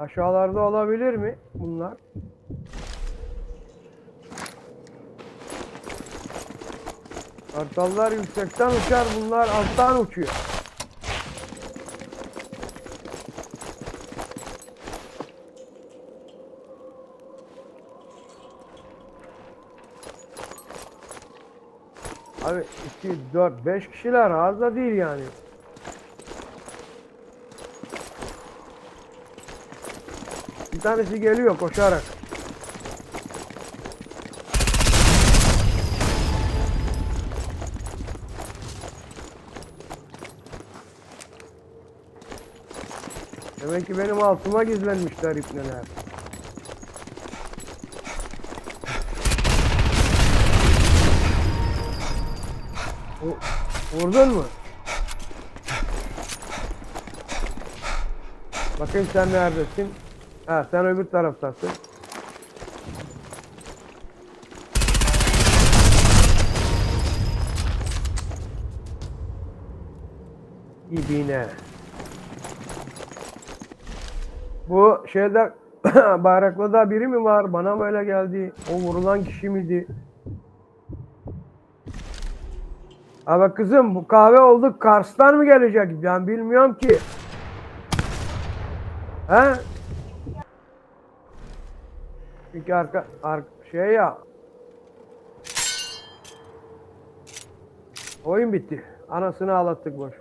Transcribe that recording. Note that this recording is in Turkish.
Aşağılarda olabilir mi bunlar? Kartallar yüksekten uçar, bunlar alttan uçuyor. Abi 2, 4, 5 kişiler az da değil yani. Bir tanesi geliyor koşarak. Demek ki benim altıma gizlenmişler ipneler. Vu- Vurdun mu? Bakayım sen neredesin? Ha sen öbür taraftasın. İbine. Bu şeyde bayraklıda biri mi var? Bana mı öyle geldi? O vurulan kişi miydi? Ama kızım bu kahve oldu Kars'tan mı gelecek? Ben bilmiyorum ki. He? Çünkü arka, arka şey ya. Oyun bitti. Anasını ağlattık boş.